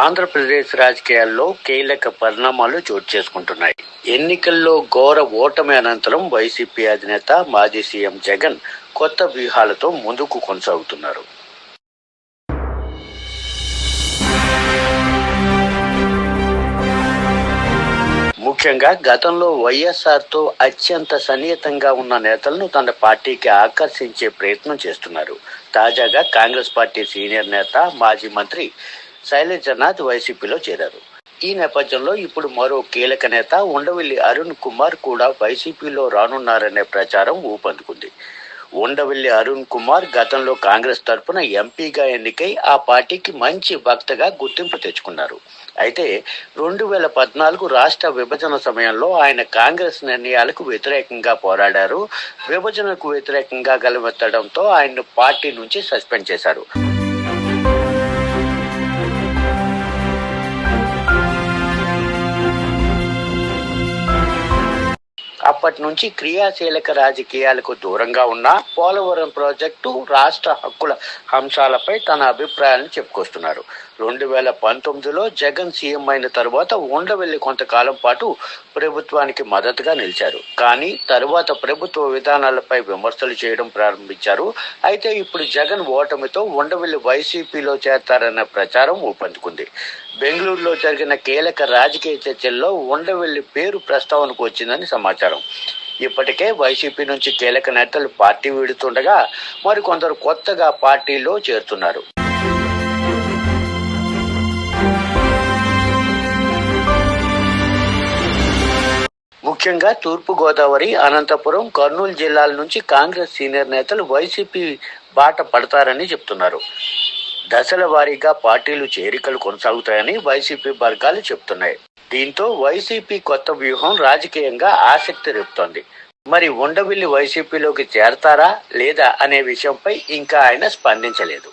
ఆంధ్రప్రదేశ్ రాజకీయాల్లో కీలక పరిణామాలు చోటు చేసుకుంటున్నాయి. ఎన్నికల్లో ఘోర ఓటమి అనంతరం వైసీపీ అధినేత మాజీ సీఎం జగన్ కొత్త వ్యూహాలతో ముందుకు కొనసాగుతున్నారు. ముఖ్యంగా గతంలో వైఎస్ఆర్తో అత్యంత సన్నిహితంగా ఉన్న నేతలను తన పార్టీకి ఆకర్షించే ప్రయత్నం చేస్తున్నారు. తాజాగా కాంగ్రెస్ పార్టీ సీనియర్ నేత మాజీ మంత్రి శైలజనాథ్ వైసీపీలో చేరారు. ఈ నేపథ్యంలో ఇప్పుడు మరో కీలక నేత ఉండవల్లి అరుణ్ కుమార్ కూడా వైసీపీలో రానున్నారనే ప్రచారం ఊపందుకుంది. ఉండవల్లి అరుణ్ కుమార్ గతంలో కాంగ్రెస్ తరపున ఎంపీగా ఎన్నికై ఆ పార్టీకి మంచి వక్తగా గుర్తింపు తెచ్చుకున్నారు. అయితే రెండు వేల పద్నాలుగు రాష్ట్ర విభజన సమయంలో ఆయన కాంగ్రెస్ నిర్ణయాలకు వ్యతిరేకంగా పోరాడారు. విభజనకు వ్యతిరేకంగా గలమెత్తడంతో ఆయన్ను పార్టీ నుంచి సస్పెండ్ చేశారు. అప్పటి నుంచి క్రియాశీలక రాజకీయాలకు దూరంగా ఉన్న పోలవరం ప్రాజెక్టు రాష్ట్ర హక్కుల అంశాలపై తన అభిప్రాయాలను చెప్పుకొస్తున్నారు. రెండు వేల పంతొమ్మిదిలో జగన్ సీఎం అయిన తరువాత ఉండవెల్లి కొంతకాలం పాటు ప్రభుత్వానికి మద్దతుగా నిలిచారు. కానీ తరువాత ప్రభుత్వ విధానాలపై విమర్శలు చేయడం ప్రారంభించారు. అయితే ఇప్పుడు జగన్ ఓటమితో ఉండవెల్లి వైసీపీలో చేరతారన్న ప్రచారం ఊపందుకుంది. బెంగళూరులో జరిగిన కీలక రాజకీయ చర్చల్లో ఉండవెల్లి పేరు ప్రస్తావనకు వచ్చిందని సమాచారం. ఇప్పటికే వైసీపీ నుంచి కీలక నేతలు పార్టీ వీడుతుండగా మరికొందరు కొత్తగా పార్టీలో చేరుతున్నారు. ముఖ్యంగా తూర్పు గోదావరి అనంతపురం కర్నూలు జిల్లాల నుంచి కాంగ్రెస్ సీనియర్ నేతలు వైసీపీ బాట పడతారని చెప్తున్నారు. దశల వారీగా పార్టీలు చేరికలు కొనసాగుతాయని వైసీపీ వర్గాలు చెప్తున్నాయి. దీంతో వైసీపీ కొత్త వ్యూహం రాజకీయంగా ఆసక్తి రేపుతోంది. మరి ఉండవిల్లి వైసీపీలోకి చేరతారా లేదా అనే విషయంపై ఇంకా ఆయన స్పందించలేదు.